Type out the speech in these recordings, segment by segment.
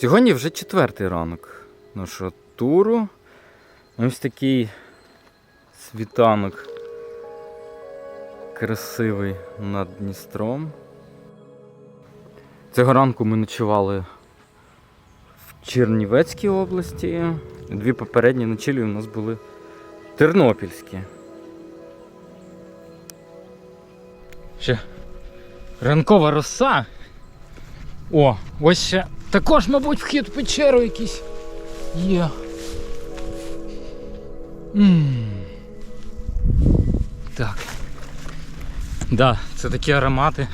Сьогодні вже четвертий ранок нашого туру. Ось такий світанок красивий над Дністром. Цього ранку ми ночували в Чернівецькій області. Дві попередні ночівлі у нас були тернопільські. Ще ранкова роса. О, ось ще також, мабуть, вхід в печеру якийсь є. м Так. Да, це такі аромати.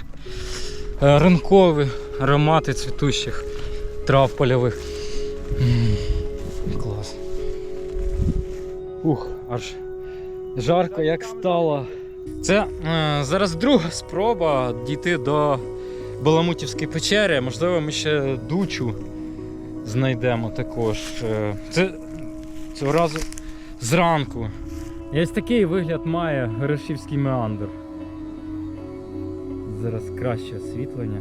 е, Ранкові аромати цвітущих трав польових. м Клас. Ух, аж жарко як стало. Це е, зараз друга спроба дійти до Баламутівської печери. Можливо, ми ще дучу знайдемо також. Е, Це цього разу зранку. І ось такий вигляд має Горошівський меандр. Зараз краще освітлення.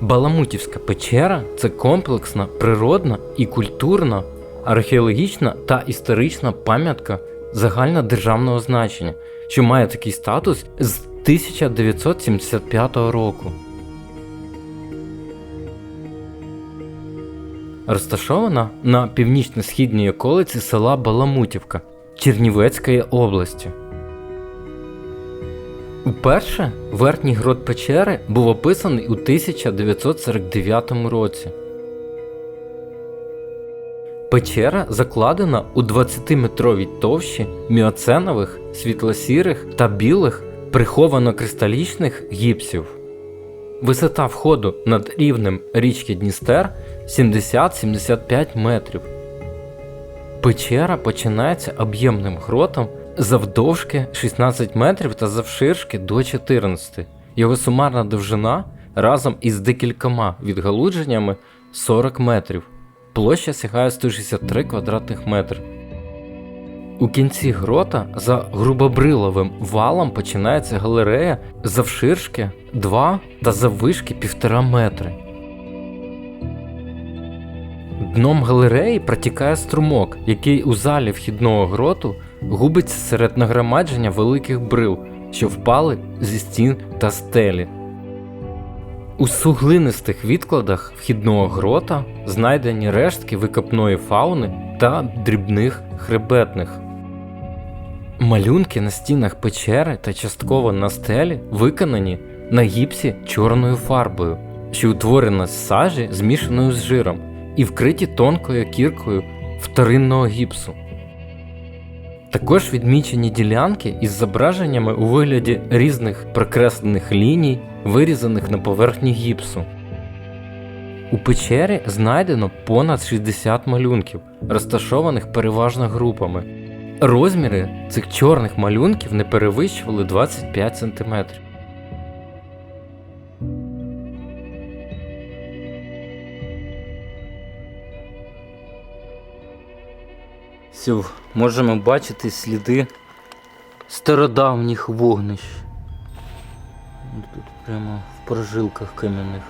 Баламутівська печера це комплексна, природна і культурна, археологічна та історична пам'ятка загальнодержавного значення, що має такий статус з 1975 року. Розташована на північно-східній околиці села Баламутівка Чернівецької області. Уперше верхній грот печери був описаний у 1949 році. Печера закладена у 20-метровій товщі міоценових, світло-сірих та білих приховано-кристалічних гіпсів. Висота входу над рівнем річки Дністер 70-75 метрів. Печера починається об'ємним гротом завдовжки 16 метрів та завширшки до 14. Його сумарна довжина разом із декількома відгалудженнями 40 метрів. Площа сягає 163 квадратних метри. У кінці грота за грубобриловим валом починається галерея завширшки 2 та заввишки 1,5 метри. Дном галереї протікає струмок, який у залі вхідного гроту губиться серед нагромадження великих брил, що впали зі стін та стелі. У суглинистих відкладах вхідного грота знайдені рештки викопної фауни та дрібних хребетних. Малюнки на стінах печери та частково на стелі виконані на гіпсі чорною фарбою, що утворена з сажі, змішаною з жиром, і вкриті тонкою кіркою вторинного гіпсу. Також відмічені ділянки із зображеннями у вигляді різних прокреслених ліній, вирізаних на поверхні гіпсу. У печері знайдено понад 60 малюнків, розташованих переважно групами. Розміри цих чорних малюнків не перевищували 25 см. Можемо бачити сліди стародавніх вогнищ. Тут прямо в прожилках кам'яних.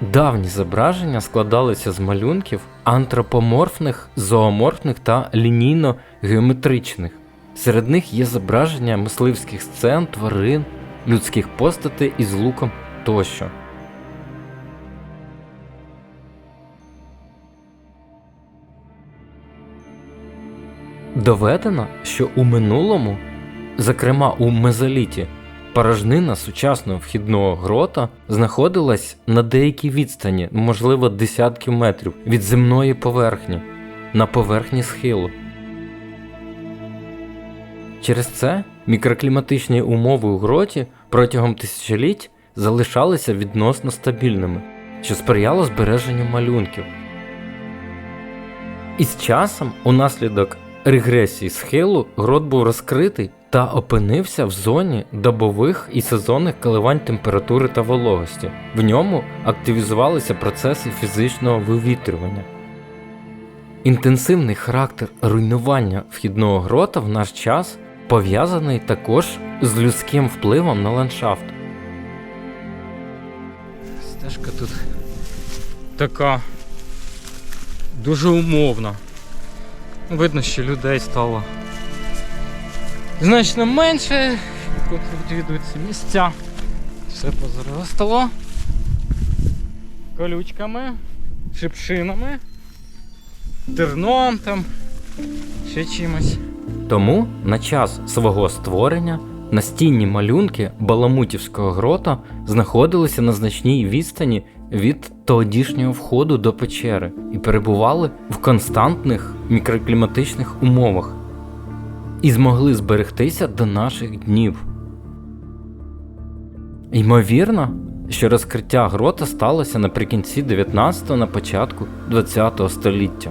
Давні зображення складалися з малюнків антропоморфних, зооморфних та лінійно-геометричних. Серед них є зображення мисливських сцен, тварин, людських постатей із луком тощо. Доведено, що у минулому, зокрема у мезоліті, порожнина сучасного вхідного грота знаходилась на деякій відстані, можливо, десятків метрів від земної поверхні, на поверхні схилу. Через це мікрокліматичні умови у гроті протягом тисячоліть залишалися відносно стабільними, що сприяло збереженню малюнків. І з часом, унаслідок регресії схилу, грот був розкритий та опинився в зоні добових і сезонних коливань температури та вологості. В ньому активізувалися процеси фізичного вивітрювання. Інтенсивний характер руйнування вхідного грота в наш час пов'язаний також з людським впливом на ландшафт. Стежка тут така дуже умовна. Видно, що людей стало значно менше, коли відвідують ці місця. Все позаростало колючками, шипшинами, терном там, ще чимось. Тому на час свого створення настінні малюнки Баламутівського грота знаходилися на значній відстані від тодішнього входу до печери і перебували в константних мікрокліматичних умовах і змогли зберегтися до наших днів. Ймовірно, що розкриття грота сталося наприкінці 19-го на початку 20-го століття.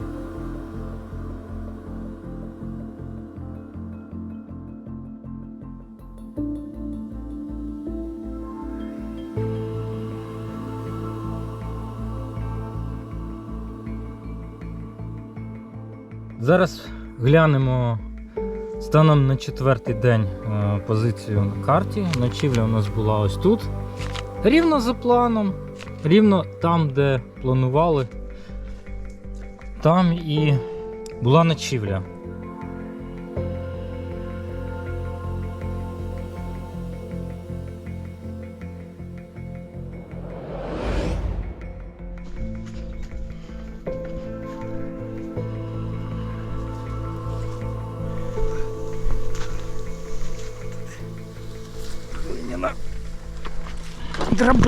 Зараз глянемо станом на четвертий день е, позицію на карті. Ночівля у нас була ось тут. Рівно за планом, рівно там, де планували. Там і була ночівля.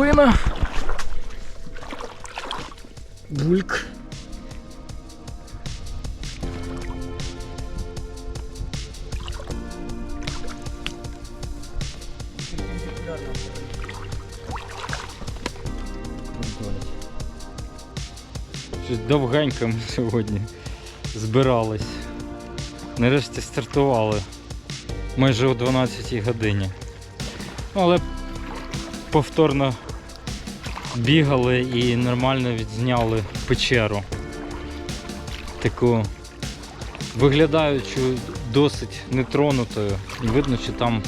Драбина. Бульк. Щось довгенько ми сьогодні збирались. Нарешті стартували майже о 12 годині. Ну, Але повторно бігали і нормально відзняли печеру. Таку виглядаючу досить нетронутою. Видно, що там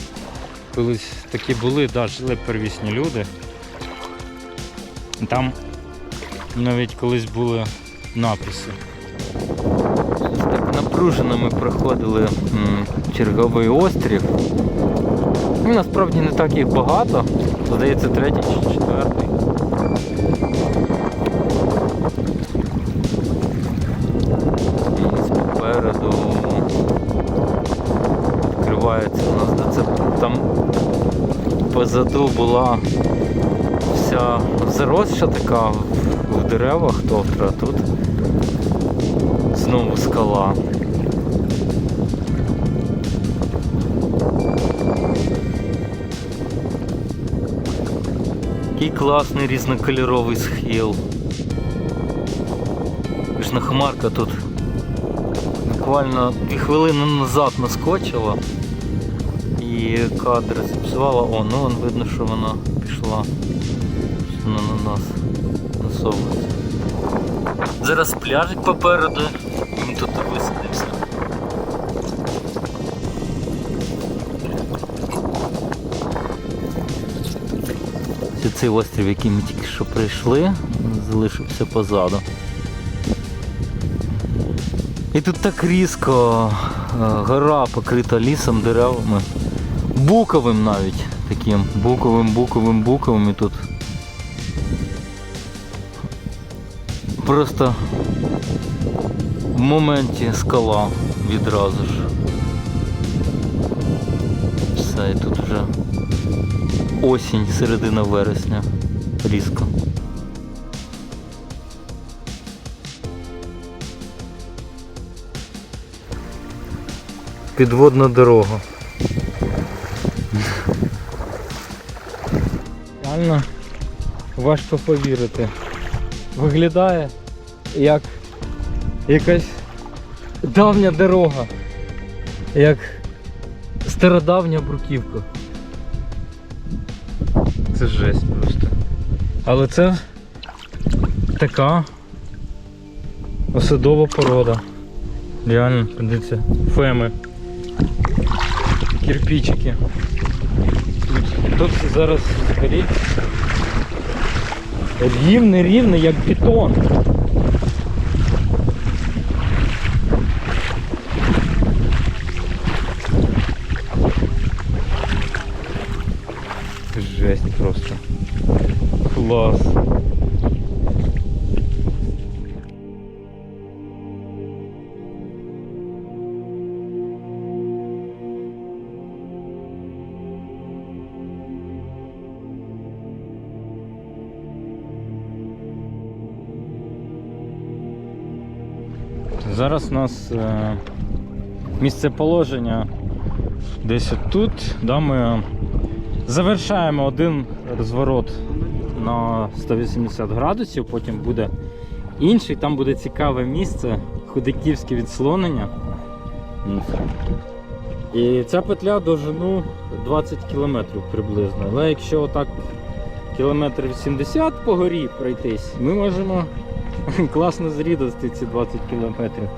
колись такі були, да, жили первісні люди. Там навіть колись були написи. Так напружено ми проходили черговий острів. Ну, насправді не так їх багато. Здається, третій чи четвертий. І попереду відкривається у нас. Це там позаду була вся заросша така в, деревах а тут знову скала. Який класний різнокольоровий схил. Пішна хмарка тут буквально дві хвилини назад наскочила і кадр зіпсувала. О, ну вон видно, що вона пішла. Що вона на нас насовується. Зараз пляжик попереду, ми тут і висадимося. Цей острів, який ми тільки що прийшли, залишився позаду. І тут так різко е, гора покрита лісом, деревами. Буковим навіть таким. Буковим, буковим, буковим і тут. Просто в моменті скала відразу ж. Все, і тут осінь, середина вересня. Різко. Підводна дорога. Реально важко повірити. Виглядає як якась давня дорога. Як стародавня бруківка. Це жесть просто. Але це така осадова порода. Реально, подивіться, феми. Кирпичики. тут зараз взагалі рівне, рівне, як бетон. Нас е, місце десь тут. Да, ми завершаємо один розворот на 180 градусів, потім буде інший, там буде цікаве місце, худиківське відслонення. І ця петля довжину 20 км приблизно. Але якщо отак кілометрів 70 по горі пройтись, ми можемо класно зрідати ці 20 кілометрів.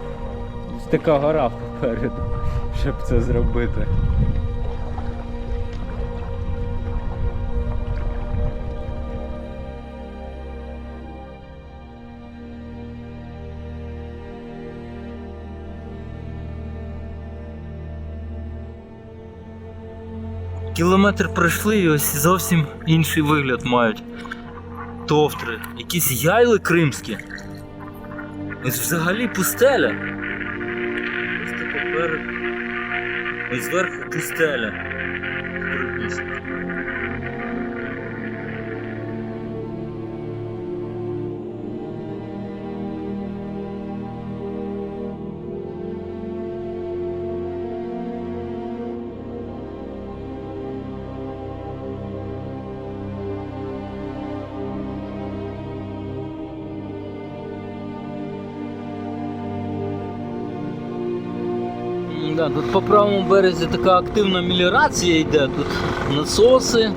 Така гора попереду, щоб це зробити. Кілометр пройшли і ось зовсім інший вигляд мають. Товтри, якісь яйли кримські. Ось взагалі пустеля. Ось зверху пустеля. Тут по правому березі така активна меліорація йде, тут насоси.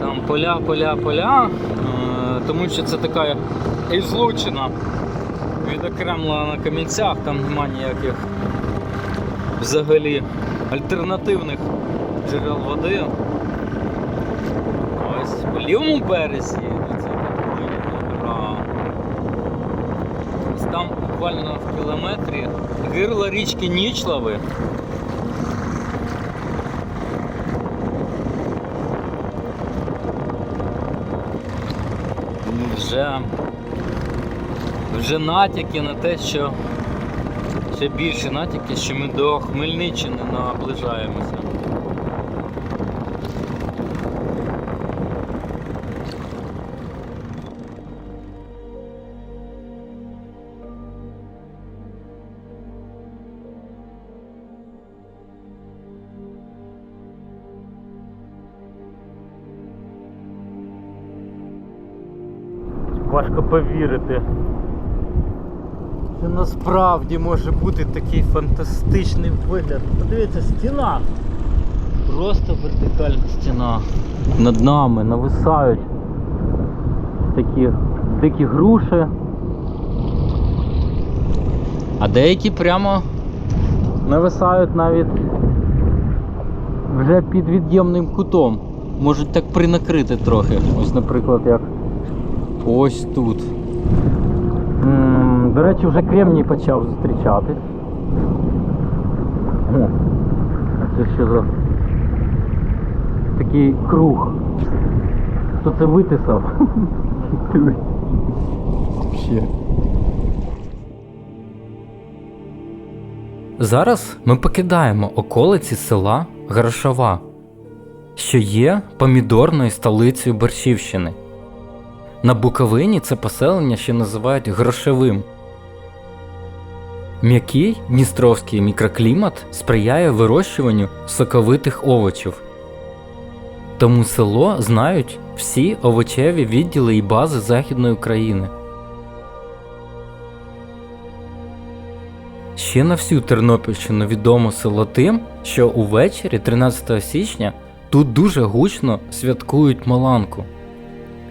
Там поля, поля, поля. Е, Тому що це така ізлучина відокремлена на камінцях, там нема ніяких взагалі альтернативних джерел води. Ось по лівому березі там буквально в кілометрі гирла річки Нічлави. Вже, вже натяки на те, що ще більше натяки, що ми до Хмельниччини наближаємося. Важко повірити. Це насправді може бути такий фантастичний вигляд. Подивіться, стіна. Просто вертикальна стіна. Над нами нависають такі дикі груші. А деякі прямо нависають навіть вже під від'ємним кутом. Можуть так принакрити трохи. Ось, наприклад, як ось тут. До речі, вже кремній почав зустрічати. О, а це що за такий круг. Хто це витисав? Зараз ми покидаємо околиці села Грошова, що є помідорною столицею Борщівщини. На Буковині це поселення ще називають грошовим. М'який дністровський мікроклімат сприяє вирощуванню соковитих овочів. Тому село знають всі овочеві відділи і бази Західної України. Ще на всю Тернопільщину відомо село тим, що увечері 13 січня тут дуже гучно святкують Маланку.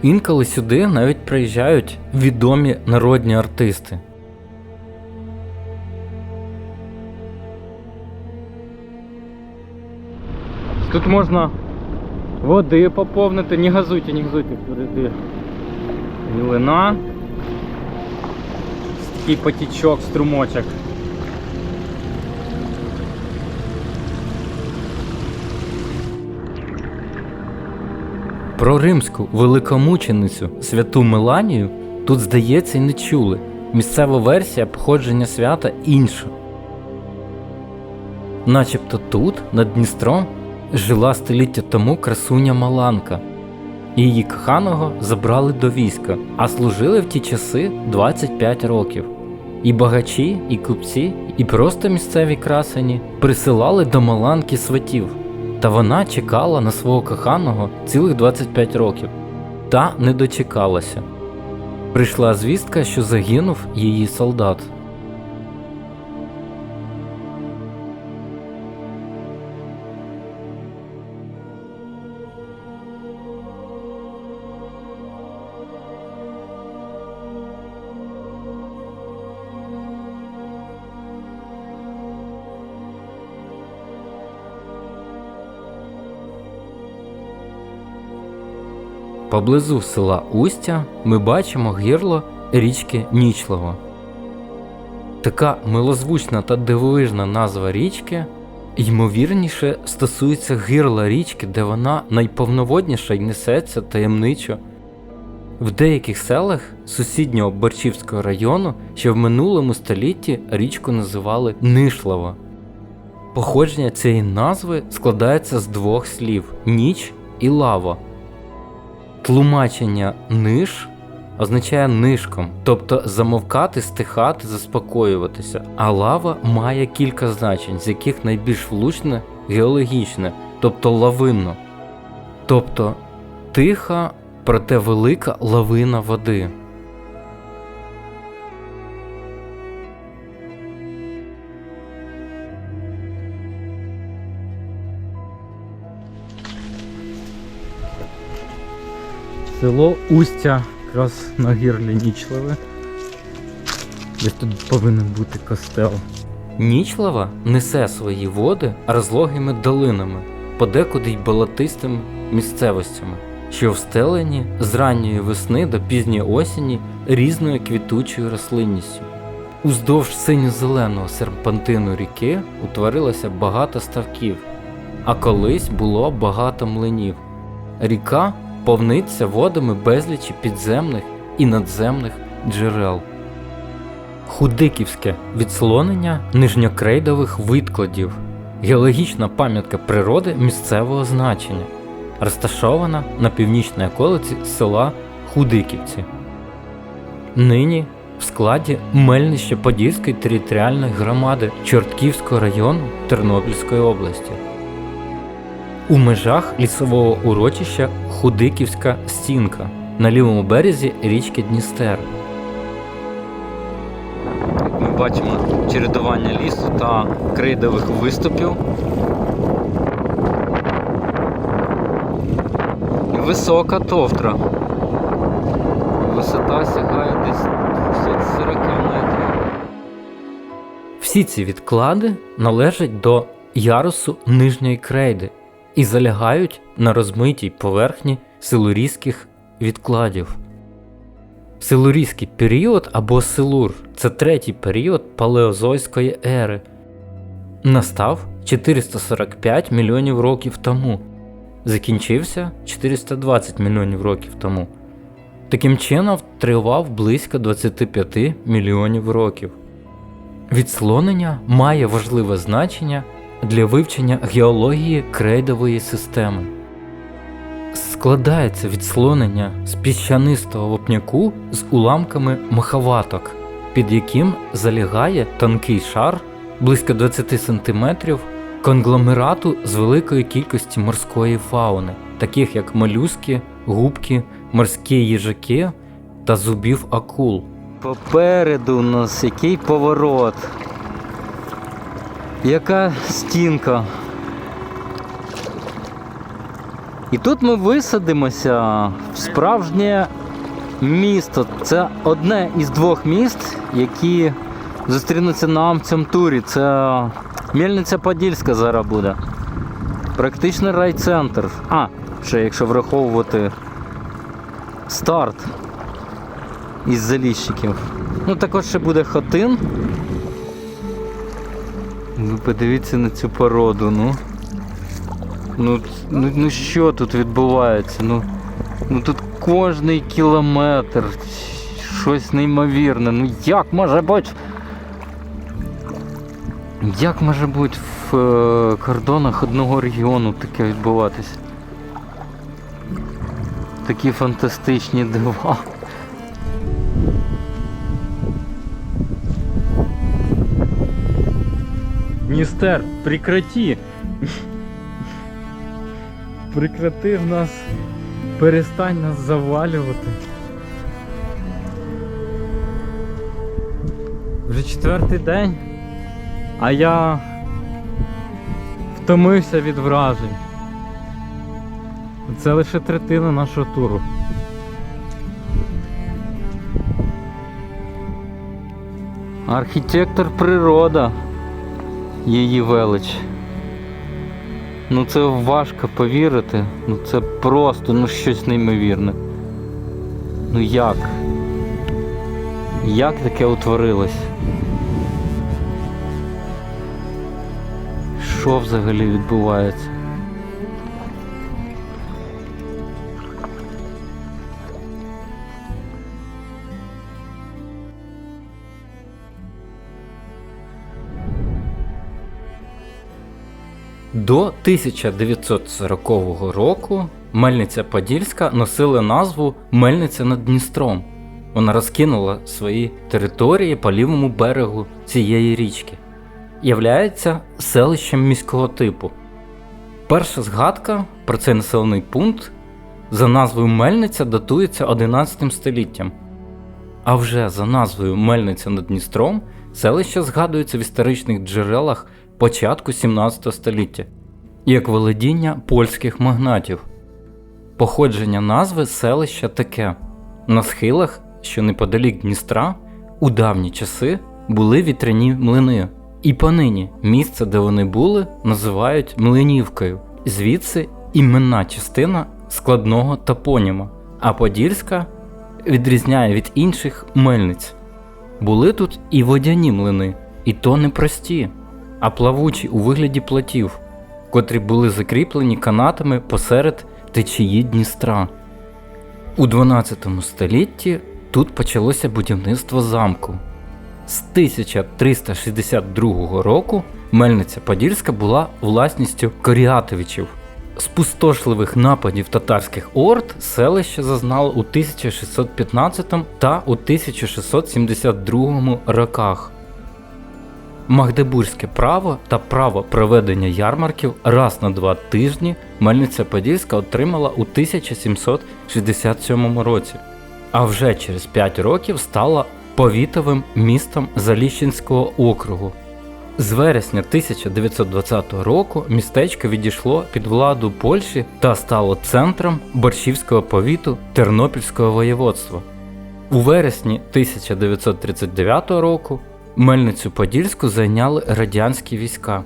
Інколи сюди навіть приїжджають відомі народні артисти. Тут можна води поповнити. Не газуйте, не газуйте впереди. Мілина. Такий потічок, струмочок. Про римську великомученицю святу Меланію тут, здається, й не чули. Місцева версія походження свята інша. Начебто тут, над Дністром, жила століття тому красуня Маланка. Її коханого забрали до війська, а служили в ті часи 25 років. І багачі, і купці, і просто місцеві красені присилали до Маланки сватів, та вона чекала на свого коханого цілих 25 років, та не дочекалася. Прийшла звістка, що загинув її солдат. Поблизу села Устя ми бачимо гирло річки Нічлова. Така милозвучна та дивовижна назва річки, ймовірніше стосується гирла річки, де вона найповноводніша й несеться таємничо. В деяких селах сусіднього Борчівського району ще в минулому столітті річку називали Нишлава. Походження цієї назви складається з двох слів ніч і лава. Тлумачення ниш означає нишком, тобто замовкати, стихати, заспокоюватися. А лава має кілька значень, з яких найбільш влучне геологічне, тобто лавинно. Тобто тиха, проте велика лавина води. Село Устя, якраз на гірлі Нічливе. Десь тут повинен бути костел. Нічлава несе свої води розлогими долинами, подекуди й болотистими місцевостями, що встелені з ранньої весни до пізньої осені різною квітучою рослинністю. Уздовж синьо-зеленого серпантину ріки утворилося багато ставків, а колись було багато млинів. Ріка повниться водами безлічі підземних і надземних джерел. Худиківське відслонення нижньокрейдових відкладів, геологічна пам'ятка природи місцевого значення, розташована на північній околиці села Худиківці. Нині в складі Мельнище-Подільської територіальної громади Чортківського району Тернопільської області. У межах лісового урочища Худиківська стінка на лівому березі річки Дністер. Ми бачимо чередування лісу та крейдових виступів. Висока товтра. Висота сягає десь 240 метрів. Всі ці відклади належать до ярусу нижньої крейди і залягають на розмитій поверхні силурійських відкладів. Силурійський період або силур це третій період палеозойської ери. Настав 445 мільйонів років тому, закінчився 420 мільйонів років тому. Таким чином тривав близько 25 мільйонів років. Відслонення має важливе значення для вивчення геології крейдової системи. Складається відслонення з піщанистого вапняку з уламками маховаток, під яким залягає тонкий шар близько 20 см конгломерату з великої кількості морської фауни, таких як молюски, губки, морські їжаки та зубів акул. Попереду у нас який поворот. Яка стінка. І тут ми висадимося в справжнє місто. Це одне із двох міст, які зустрінуться нам в цьому турі. Це Мельниця Подільська зараз буде. Практично райцентр. А, ще якщо враховувати старт із заліщиків. Ну також ще буде хатин. Ви подивіться на цю породу, ну. Ну, ну, ну що тут відбувається? Ну, ну тут кожний кілометр. Щось неймовірне. Ну як може бути? Як може бути в е, кордонах одного регіону таке відбуватися? Такі фантастичні дива. Дністер, прекрати! Прекрати в нас. Перестань нас завалювати. Вже четвертий день, а я втомився від вражень. Це лише третина нашого туру. Архітектор природа. Її велич. Ну це важко повірити. Ну це просто ну щось неймовірне. Ну як? Як таке утворилось? Що взагалі відбувається? До 1940 року Мельниця Подільська носила назву Мельниця над Дністром. Вона розкинула свої території по лівому берегу цієї річки. Являється селищем міського типу. Перша згадка про цей населений пункт за назвою Мельниця датується 11 століттям. А вже за назвою Мельниця над Дністром селище згадується в історичних джерелах початку 17 століття як володіння польських магнатів. Походження назви селища таке: на схилах, що неподалік Дністра, у давні часи були вітряні млини, і понині місце, де вони були, називають Млинівкою, звідси іменна частина складного топоніма, а Подільська відрізняє від інших мельниць. Були тут і водяні млини, і то не прості, а плавучі у вигляді плотів, котрі були закріплені канатами посеред течії Дністра. У 12 столітті тут почалося будівництво замку. З 1362 року Мельниця Подільська була власністю Коріатовичів. Спустошливих нападів татарських орд селище зазнало у 1615 та у 1672 роках. Магдебурзьке право та право проведення ярмарків раз на два тижні Мельниця Подільська отримала у 1767 році, а вже через 5 років стала повітовим містом Заліщинського округу. З вересня 1920 року містечко відійшло під владу Польщі та стало центром Борщівського повіту Тернопільського воєводства. У вересні 1939 року Мельницю Подільську зайняли радянські війська.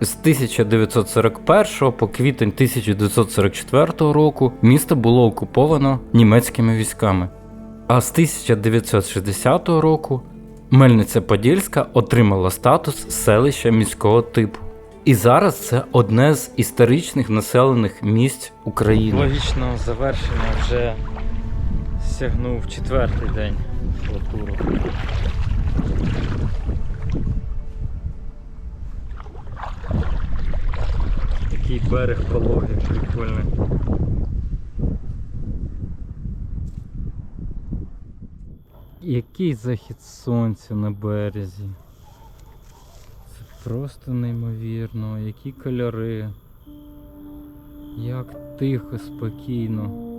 З 1941 по квітень 1944 року місто було окуповано німецькими військами. А з 1960 року Мельниця Подільська отримала статус селища міського типу. І зараз це одне з історичних населених місць України. Логічного завершення вже сягнув четвертий день цього берег пологий, прикольний. Який захід сонця на березі. Це просто неймовірно, які кольори. Як тихо, спокійно.